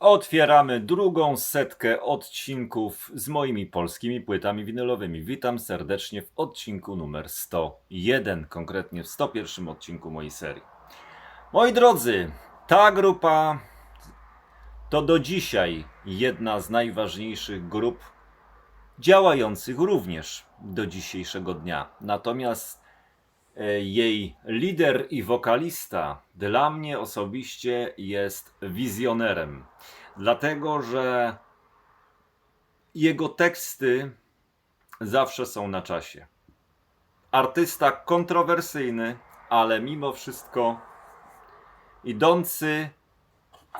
Otwieramy drugą setkę odcinków z moimi polskimi płytami winylowymi. Witam serdecznie w odcinku numer 101, konkretnie w 101 odcinku mojej serii. Moi drodzy, ta grupa to do dzisiaj jedna z najważniejszych grup działających również do dzisiejszego dnia. Natomiast jej lider i wokalista dla mnie osobiście jest wizjonerem, dlatego że jego teksty zawsze są na czasie. Artysta kontrowersyjny, ale mimo wszystko idący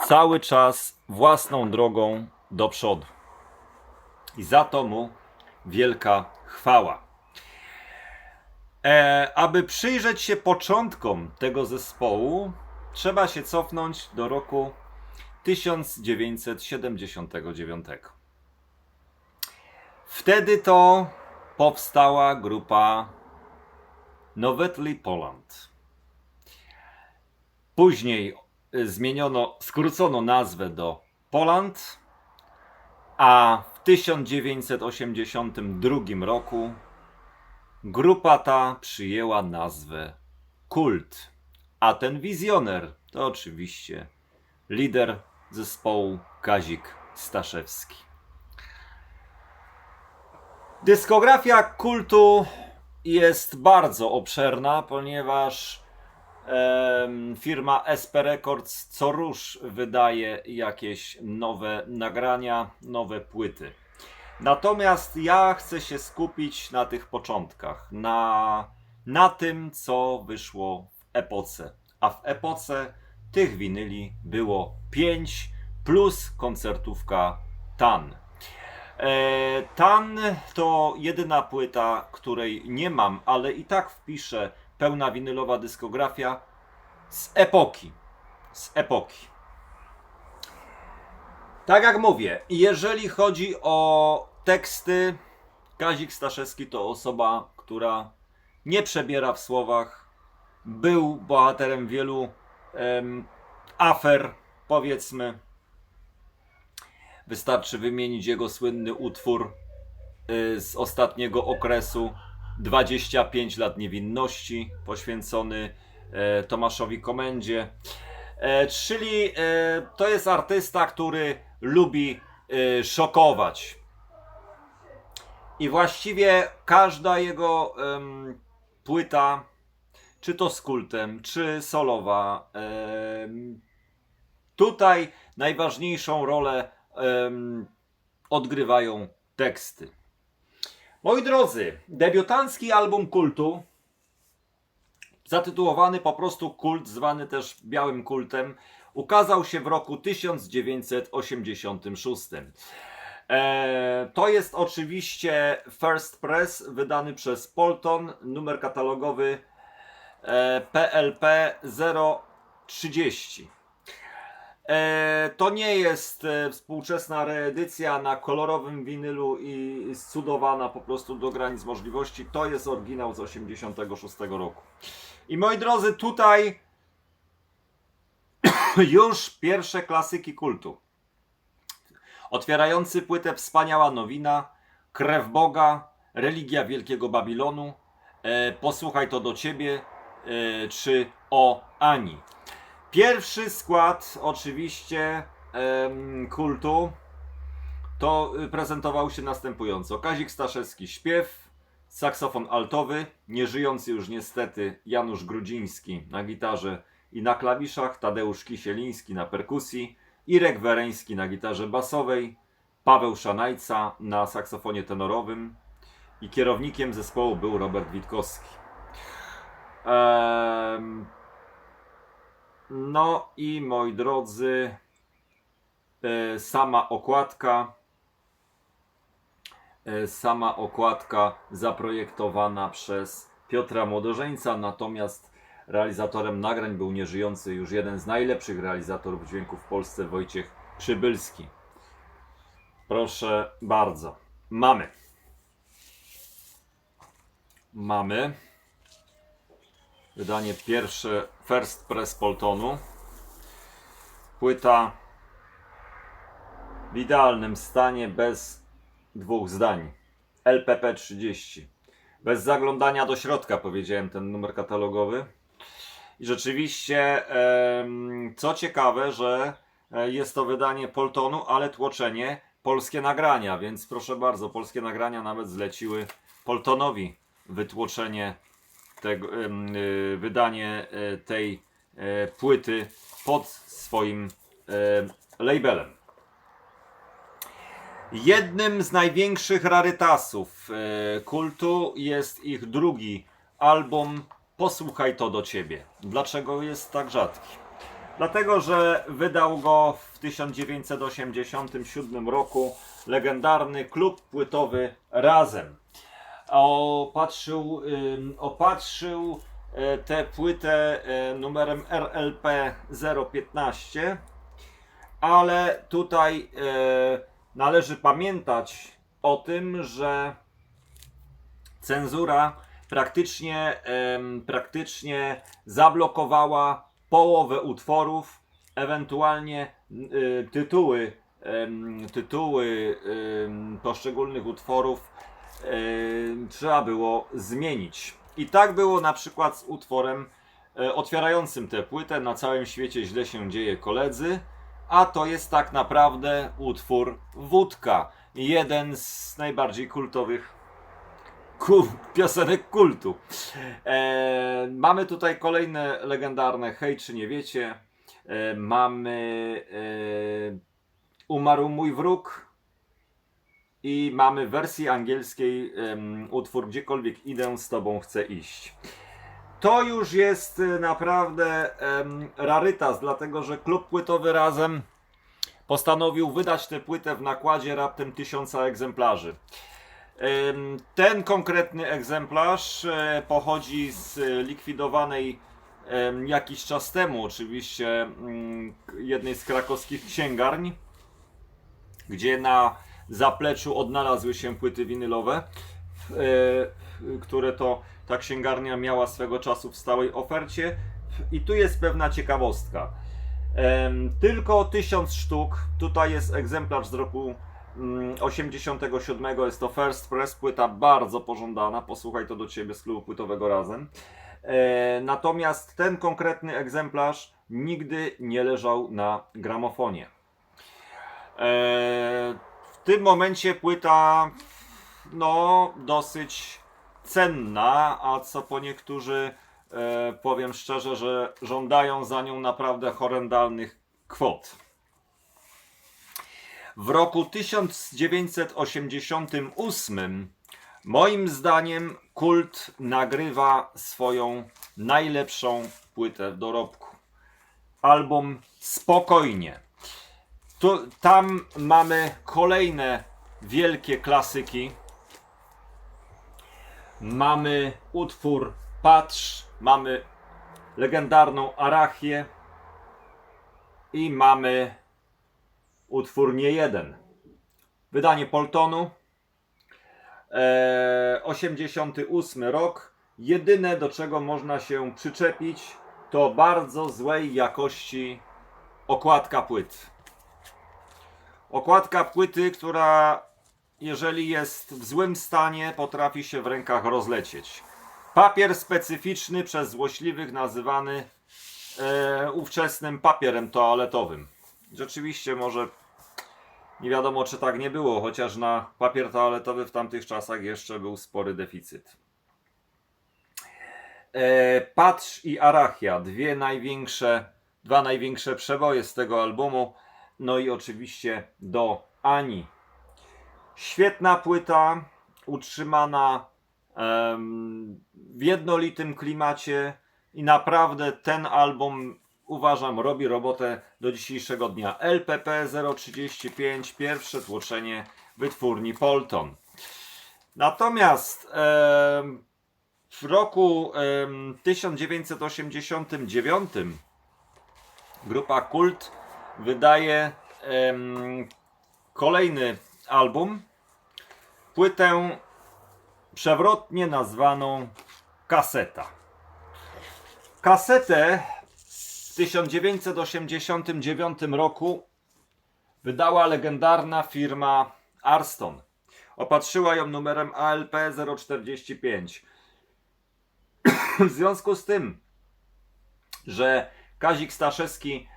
cały czas własną drogą do przodu. I za to mu wielka chwała. E, aby przyjrzeć się początkom tego zespołu, trzeba się cofnąć do roku 1979. Wtedy to powstała grupa Novetli Poland. Później zmieniono, skrócono nazwę do Poland, a w 1982 roku grupa ta przyjęła nazwę Kult, a ten wizjoner to oczywiście lider zespołu Kazik Staszewski. Dyskografia kultu jest bardzo obszerna, ponieważ em, firma SP Records co róż wydaje jakieś nowe nagrania, nowe płyty. Natomiast ja chcę się skupić na tych początkach, na, na tym, co wyszło w epoce. A w epoce tych winyli było 5 plus koncertówka TAN. E, TAN to jedyna płyta, której nie mam, ale i tak wpiszę pełna winylowa dyskografia z epoki. Z epoki. Tak jak mówię, jeżeli chodzi o teksty, Kazik Staszewski to osoba, która nie przebiera w słowach. Był bohaterem wielu em, afer, powiedzmy. Wystarczy wymienić jego słynny utwór y, z ostatniego okresu 25 lat niewinności, poświęcony e, Tomaszowi Komendzie. E, czyli e, to jest artysta, który lubi e, szokować. I właściwie każda jego em, płyta, czy to z kultem, czy solowa, em, tutaj najważniejszą rolę em, odgrywają teksty. Moi drodzy, debiutancki album kultu, zatytułowany po prostu Kult, zwany też Białym Kultem, ukazał się w roku 1986. E, to jest oczywiście First Press, wydany przez Polton, numer katalogowy e, PLP 030. E, to nie jest e, współczesna reedycja na kolorowym winylu i scudowana po prostu do granic możliwości. To jest oryginał z 86 roku. I moi drodzy, tutaj już pierwsze klasyki kultu. Otwierający płytę Wspaniała Nowina, Krew Boga, Religia Wielkiego Babilonu, e, Posłuchaj to do Ciebie, e, czy O Ani. Pierwszy skład oczywiście em, kultu to y, prezentował się następująco. Kazik Staszewski śpiew, saksofon altowy, nieżyjący już niestety Janusz Grudziński na gitarze i na klawiszach, Tadeusz Kisieliński na perkusji, Irek Wereński na gitarze basowej, Paweł Szanajca na saksofonie tenorowym i kierownikiem zespołu był Robert Witkowski. Em, no i moi drodzy, e, sama okładka, e, sama okładka zaprojektowana przez Piotra Młodożeńca, natomiast realizatorem nagrań był nieżyjący już jeden z najlepszych realizatorów dźwięku w Polsce, Wojciech Przybylski. Proszę bardzo. Mamy. Mamy. Wydanie pierwsze First Press Poltonu. Płyta w idealnym stanie, bez dwóch zdań. LPP 30. Bez zaglądania do środka, powiedziałem ten numer katalogowy. I rzeczywiście, co ciekawe, że e, jest to wydanie Poltonu, ale tłoczenie polskie nagrania, więc proszę bardzo, polskie nagrania nawet zleciły Poltonowi wytłoczenie tego, y, wydanie e, tej e, płyty pod swoim labelem. Jednym z największych rarytasów kultu jest ich drugi album Posłuchaj to do ciebie. Dlaczego jest tak rzadki? Dlatego, że wydał go w 1987 roku legendarny klub płytowy Razem. Opatrzył, opatrzył e, tę płytę e, numerem RLP 015 ale tutaj e, należy pamiętać o tym, że cenzura praktycznie, praktycznie zablokowała połowę utworów, ewentualnie y, tytuły, tytuły poszczególnych utworów trzeba było zmienić. I tak było na przykład z utworem e, otwierającym tę płytę Na całym świecie źle się dzieje koledzy, a to jest tak naprawdę utwór Wódka. Jeden z najbardziej kultowych piosenek kultu. E, mamy tutaj kolejne legendarne Hej czy nie wiecie. E, mamy e, Umarł mój wróg. I mamy w wersji angielskiej em, utwór Gdziekolwiek idę, z tobą chcę iść. To już jest e, naprawdę em, rarytas, dlatego że klub płytowy razem postanowił wydać tę płytę w nakładzie raptem tysiąca egzemplarzy. Ten konkretny egzemplarz e, pochodzi z likwidowanej jakiś czas temu, oczywiście, mm, jednej z krakowskich księgarni, gdzie na zapleczu odnalazły się płyty winylowe, e, które to ta księgarnia miała swego czasu w stałej ofercie. I tu jest pewna ciekawostka. Tylko 1000 sztuk. Tutaj jest egzemplarz z roku 87. Jest to First Press, płyta bardzo pożądana. Posłuchaj to do ciebie z klubu płytowego razem. E, Natomiast ten konkretny egzemplarz nigdy nie leżał na gramofonie. E, W tym momencie płyta no dosyć cenna, a co po niektórzy e, powiem szczerze, że żądają za nią naprawdę horrendalnych kwot. W roku 1988 moim zdaniem kult nagrywa swoją najlepszą płytę w dorobku. Album Spokojnie. Tu, tam mamy kolejne wielkie klasyki. Mamy utwór Patrz, mamy legendarną Arachię i mamy utwór Nie Jeden. Wydanie Poltonu, e, 88 rok. Jedyne do czego można się przyczepić to bardzo złej jakości okładka płyt. Okładka płyty, która jeżeli jest w złym stanie, potrafi się w rękach rozlecieć. Papier specyficzny przez złośliwych nazywany e, ówczesnym papierem toaletowym. Rzeczywiście może nie wiadomo czy tak nie było, chociaż na papier toaletowy w tamtych czasach jeszcze był spory deficyt. E, Patrz i Arachia, dwie największe, dwa największe przeboje z tego albumu. No i oczywiście do Ani. Świetna płyta, utrzymana em, w jednolitym klimacie i naprawdę ten album uważam robi robotę do dzisiejszego dnia. LPP 035, pierwsze tłoczenie wytwórni Polton. Natomiast em, w roku em, 1989 grupa Kult wydaje em, kolejny album, płytę przewrotnie nazwaną Kaseta. Kasetę 1989 roku wydała legendarna firma Arston. Opatrzyła ją numerem ALP 045. w związku z tym, że Kazik Staszewski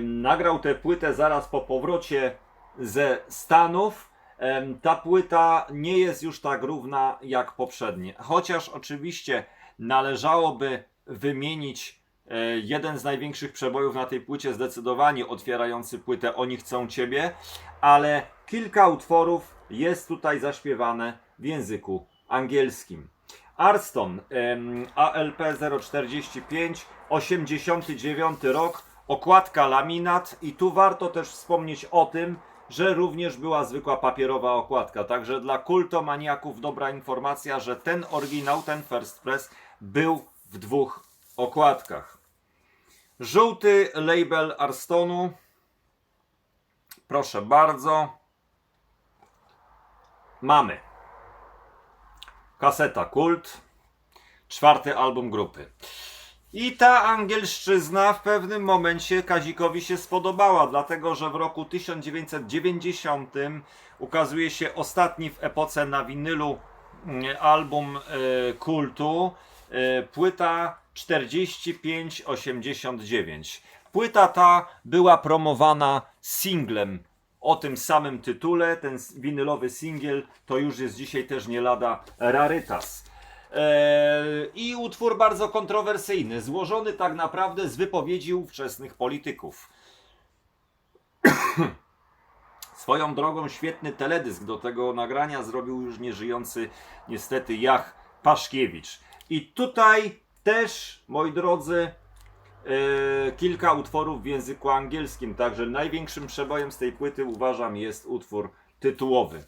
nagrał tę płytę zaraz po powrocie ze Stanów, ta płyta nie jest już tak równa jak poprzednie. Chociaż oczywiście należałoby wymienić jeden z największych przebojów na tej płycie, zdecydowanie otwierający płytę Oni chcą Ciebie, ale kilka utworów jest tutaj zaśpiewane w języku angielskim. Arston ALP 045 89 rok okładka laminat i tu warto też wspomnieć o tym, że również była zwykła papierowa okładka. Także dla kultomaniaków dobra informacja, że ten oryginał, ten First Press był w dwóch okładkach. Żółty label Arstonu. Proszę bardzo. Mamy. Kaseta Kult. Czwarty album grupy. I ta angielszczyzna w pewnym momencie Kazikowi się spodobała, dlatego że w roku 1990 ukazuje się ostatni w epoce na winylu mm, album e, kultu, e, płyta 4589. Płyta ta była promowana singlem o tym samym tytule. Ten winylowy singiel to już jest dzisiaj też nie lada rarytas. Eee, I utwór bardzo kontrowersyjny, złożony tak naprawdę z wypowiedzi ówczesnych polityków. Swoją drogą świetny teledysk do tego nagrania zrobił już nieżyjący niestety Jach Paszkiewicz. I tutaj też, moi drodzy, e, kilka utworów w języku angielskim. Także największym przebojem z tej płyty uważam jest utwór tytułowy.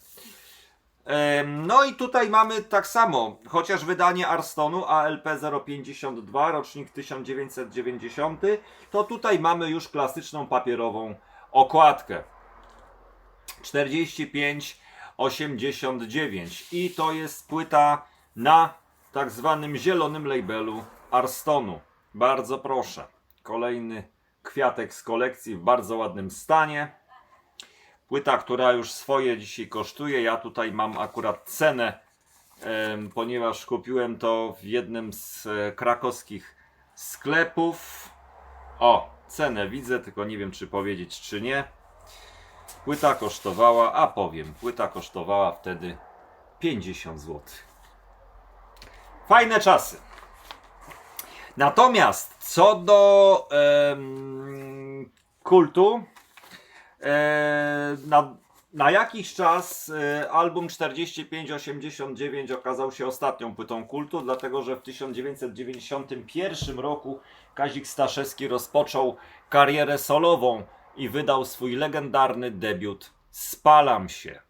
No i tutaj mamy tak samo, chociaż wydanie Arstonu ALP 052, rocznik 1990, to tutaj mamy już klasyczną papierową okładkę. 4589 i to jest płyta na tak zwanym zielonym labelu Arstonu. Bardzo proszę. Kolejny kwiatek z kolekcji w bardzo ładnym stanie. Płyta, która już swoje dzisiaj kosztuje. Ja tutaj mam akurat cenę, ponieważ kupiłem to w jednym z e, krakowskich sklepów. O, cenę widzę, tylko nie wiem czy powiedzieć czy nie. Płyta kosztowała, a powiem, płyta kosztowała wtedy 50 zł. Fajne czasy. Natomiast co do em, kultu, e, na, na jakiś czas e, album 4589 okazał się ostatnią płytą kultu, dlatego że w 1991 roku Kazik Staszewski rozpoczął karierę solową i wydał swój legendarny debiut Spalam się.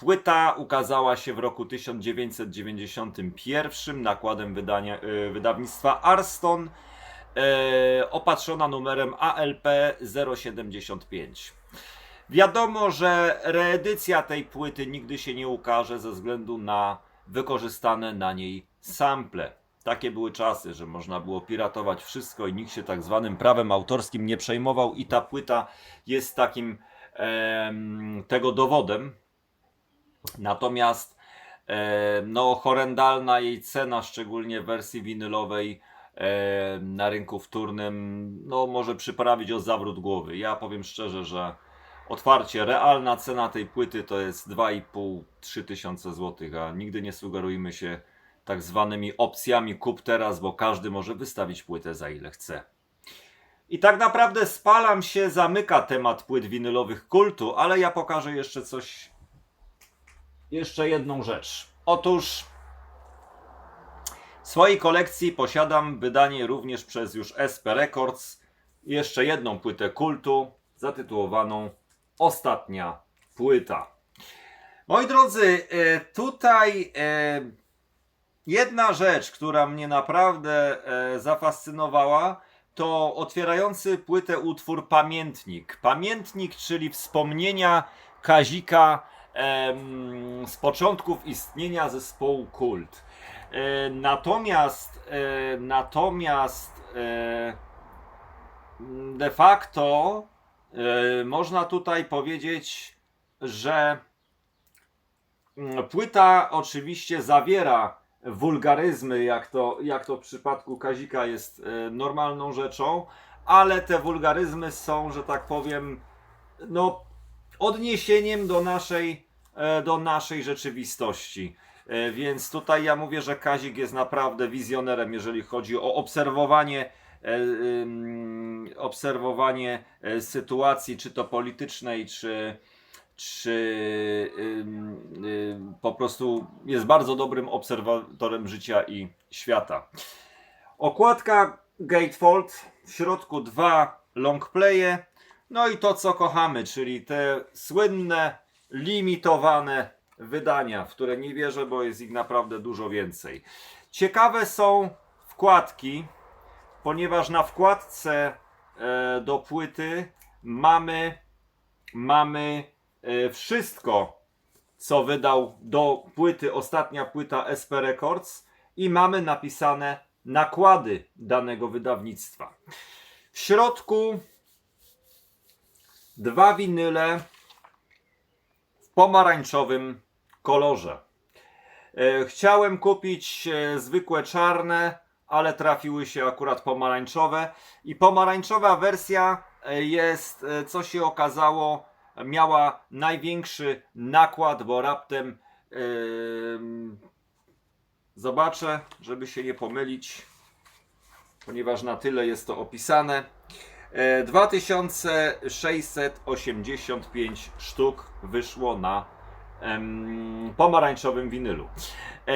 Płyta ukazała się w roku 1991 nakładem wydania, y, wydawnictwa Arston, e, opatrzona numerem ALP 075. Wiadomo, że reedycja tej płyty nigdy się nie ukaże ze względu na wykorzystane na niej sample. Takie były czasy, że można było piratować wszystko i nikt się tak zwanym prawem autorskim nie przejmował i ta płyta jest takim tego dowodem. Natomiast e, no, horrendalna jej cena, szczególnie w wersji winylowej e, na rynku wtórnym, no, może przyprawić o zawrót głowy. Ja powiem szczerze, że otwarcie realna cena tej płyty to jest 2,5-3 tysiące złotych, a nigdy nie sugerujmy się tak zwanymi opcjami kup teraz, bo każdy może wystawić płytę za ile chce. I tak naprawdę spalam się, zamyka temat płyt winylowych kultu, ale ja pokażę jeszcze coś jeszcze jedną rzecz. Otóż w swojej kolekcji posiadam wydanie również przez już SP Records jeszcze jedną płytę kultu zatytułowaną Ostatnia płyta. Moi drodzy, e, tutaj e, jedna rzecz, która mnie naprawdę e, zafascynowała, to otwierający płytę utwór Pamiętnik. Pamiętnik, czyli wspomnienia Kazika z początków istnienia zespołu Kult. E, natomiast e, natomiast e, de facto można tutaj powiedzieć, że płyta oczywiście zawiera wulgaryzmy, jak to, jak to w przypadku Kazika jest normalną rzeczą, ale te wulgaryzmy są, że tak powiem, no, odniesieniem do naszej, e, do naszej rzeczywistości. E, Więc tutaj ja mówię, że Kazik jest naprawdę wizjonerem, jeżeli chodzi o obserwowanie, e, obserwowanie sytuacji, czy to politycznej, czy, czy po prostu jest bardzo dobrym obserwatorem życia i świata. Okładka Gatefold, w środku dwa longplaye, no i to co kochamy, czyli te słynne, limitowane wydania, w które nie wierzę, bo jest ich naprawdę dużo więcej. Ciekawe są wkładki, ponieważ na wkładce e, do płyty mamy, mamy e, wszystko, co wydał do płyty, ostatnia płyta SP Records i mamy napisane nakłady danego wydawnictwa. W środku dwa winyle w pomarańczowym kolorze. E, Chciałem kupić e, zwykłe czarne, ale trafiły się akurat pomarańczowe. I pomarańczowa wersja e, jest, co się okazało, miała największy nakład, bo raptem em, zobaczę, żeby się nie pomylić, ponieważ na tyle jest to opisane. E, 2685 sztuk wyszło na em, pomarańczowym winylu. E,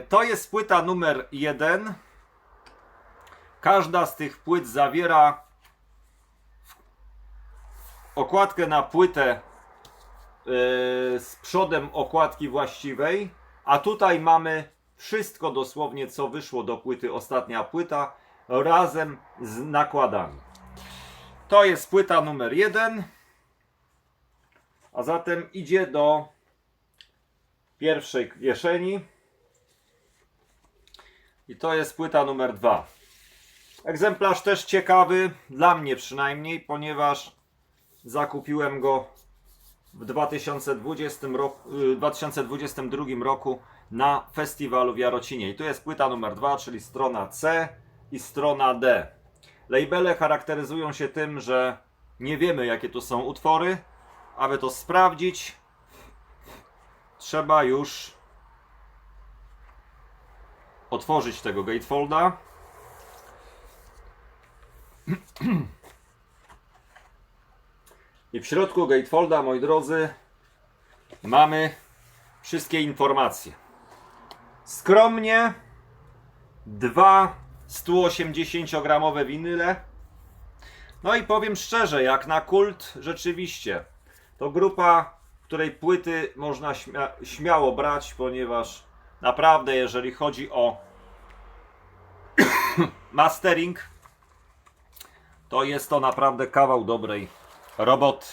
to jest płyta numer 1. Każda z tych płyt zawiera okładkę na płytę e, z przodem okładki właściwej, a tutaj mamy wszystko dosłownie, co wyszło do płyty, ostatnia płyta, razem z nakładami. To jest płyta numer jeden, a zatem idzie do pierwszej kieszeni. I to jest płyta numer dwa. Egzemplarz też ciekawy, dla mnie przynajmniej, ponieważ zakupiłem go w 2020 roku, y, 2022 roku na festiwalu w Jarocinie. I tu jest płyta numer 2, czyli strona C i strona D. Labele charakteryzują się tym, że nie wiemy jakie to są utwory. Aby to sprawdzić, trzeba już otworzyć tego gatefolda. I w środku gatefolda, moi drodzy, mamy wszystkie informacje. Skromnie dwa 180-gramowe winyle. No i powiem szczerze, jak na kult, rzeczywiście, to grupa, której płyty można śmia- śmiało brać, ponieważ naprawdę, jeżeli chodzi o mastering, to jest to naprawdę kawał dobrej roboty.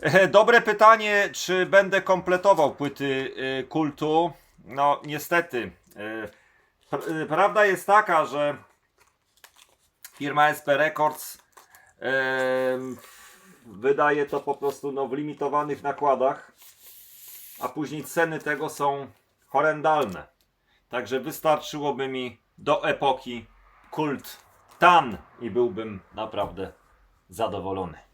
E, Dobre pytanie, czy będę kompletował płyty e, kultu? No, niestety. E, Prawda jest taka, że firma SP Records wydaje to po prostu no, w limitowanych nakładach, a później ceny tego są horrendalne. Także wystarczyłoby mi do epoki kult tan i byłbym naprawdę zadowolony.